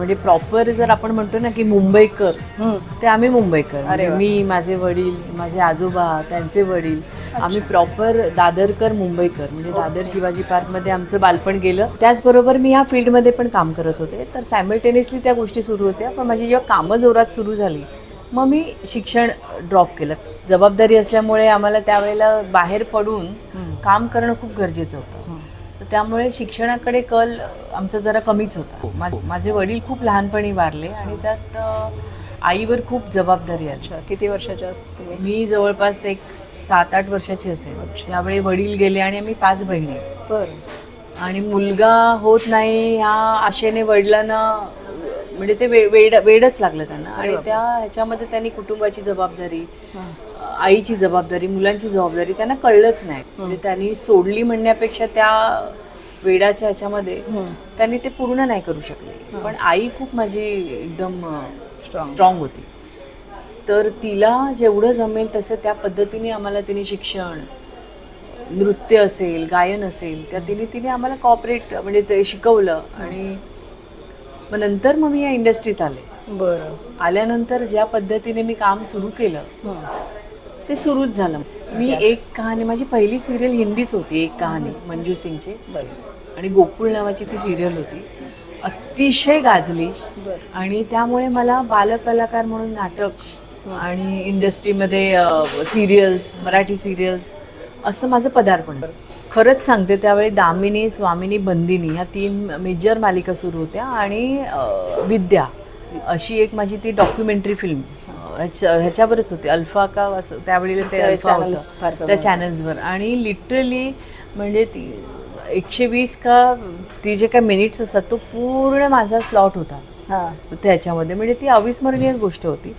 म्हणजे प्रॉपर जर आपण म्हणतो ना की मुंबईकर. ते आम्ही मुंबईकर. म्हणजे वा. मी माझे वडील माझे आजोबा त्यांचे वडील आम्ही प्रॉपर दादरकर मुंबईकर. म्हणजे दादर शिवाजी पार्कमध्ये आमचं बालपण गेलं. त्याचबरोबर मी या फील्डमध्ये पण काम करत होते. तर सायमल्टेनियसली त्या गोष्टी सुरू होत्या. पण माझी जेव्हा कामं जोरात सुरू झाली मग मी शिक्षण ड्रॉप केलं. जबाबदारी असल्यामुळे आम्हाला त्यावेळेला बाहेर पडून. काम करणं खूप गरजेचं होतं. त्यामुळे शिक्षणाकडे कल आमचा जरा कमीच होता. मा- माझे वडील खूप लहानपणी वारले आणि त्यात आईवर खूप जबाबदारी आली. अच्छा किती वर्षाच्या तुम्ही मी जवळपास एक सात आठ वर्षाची असेल. त्यावेळी वडील गेले आणि आम्ही पाच बहिणी. बरं. आणि मुलगा होत नाही ह्या आशेने वडिलांना म्हणजे ते वे- वेड वेडच लागलं त्यांना. आणि त्या ह्याच्यामध्ये त्यांनी कुटुंबाची जबाबदारी. आईची जबाबदारी मुलांची जबाबदारी त्यांना कळलंच नाही. म्हणजे त्यांनी सोडली म्हणण्यापेक्षा त्या वेडाच्या ह्याच्यामध्ये. त्यांनी ते पूर्ण नाही करू शकले. पण आई खूप माझी एकदम. स्ट्रॉंग होती. तर तिला जेवढं जमेल तसं त्या पद्धतीने आम्हाला तिने शिक्षण नृत्य असेल गायन असेल त्या तिने तिने आम्हाला कॉपरेट म्हणजे ते शिकवलं. आणि मग नंतर मग मी या इंडस्ट्रीत आले. बरं. आल्यानंतर ज्या पद्धतीने मी काम सुरू केलं. ते सुरूच झालं. मी एक कहाणी माझी पहिली सिरियल हिंदीच होती एक कहाणी मंजू सिंगची. बरं. आणि गोकुळ नावाची ती सिरियल होती. अतिशय गाजली. बरं. आणि त्यामुळे मला बालकलाकार म्हणून नाटक आणि इंडस्ट्रीमध्ये सिरियल्स मराठी सिरियल्स असं माझं पदार्पण. खरंच सांगते त्यावेळी दामिनी स्वामिनी बंदिनी ह्या तीन मेजर मालिका सुरू होत्या आणि विद्या अशी एक माझी ती डॉक्युमेंटरी फिल्म ह्याच्यावरच होती. अल्फा का असं त्यावेळी ते अल्फा होतं. त्या चॅनल्सवर आणि लिटरली म्हणजे ती एकशे वीस का ती जे काय मिनिट्स असतात तो पूर्ण माझा स्लॉट होता. हां. त्याच्यामध्ये. म्हणजे ती अविस्मरणीय गोष्ट होती.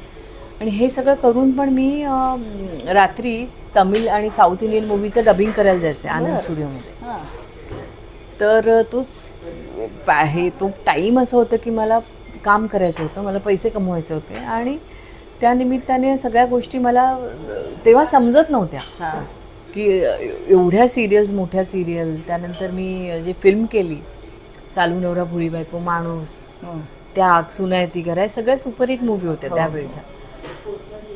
आणि हे सगळं करून पण मी रात्री तमिळ आणि साऊथ इंडियन मूवीचं डबिंग करायला जायचे आनंद. स्टुडिओमध्ये तर तोच हे तो टाईम असं होतं की मला काम करायचं होतं मला पैसे कमवायचे होते आणि त्या निमित्ताने सगळ्या गोष्टी मला तेव्हा समजत नव्हत्या की एवढ्या सिरियल्स मोठ्या सिरियल त्यानंतर मी जे फिल्म केली चालू नवरा भुळी बायको माणूस हम्म. त्याग सुनायती घरा हे सगळ्या सुपरहिट मूवी होत्या हो. त्यावेळच्या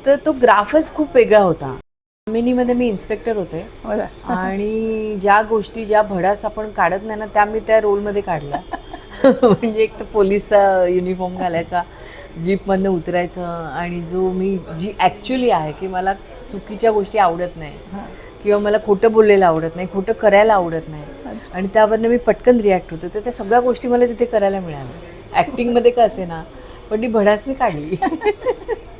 तर तो ग्राफच खूप वेगळा होता. मिनीमध्ये मी इन्स्पेक्टर होते आणि ज्या गोष्टी ज्या भडास आपण काढत नाही ना त्या मी त्या रोलमध्ये काढल्या. म्हणजे एक तर पोलीसचा युनिफॉर्म घालायचा जीपमधनं उतरायचं आणि जो मी जी ॲक्च्युली आहे की मला चुकीच्या गोष्टी आवडत नाही. किंवा मला खोटं बोललेलं आवडत नाही खोटं करायला आवडत नाही. आणि त्यावरनं मी पटकन रिॲक्ट होते. तर त्या सगळ्या गोष्टी मला तिथे करायला मिळाल्या. ॲक्टिंगमध्ये का असे ना पण ती भडास मी काढली.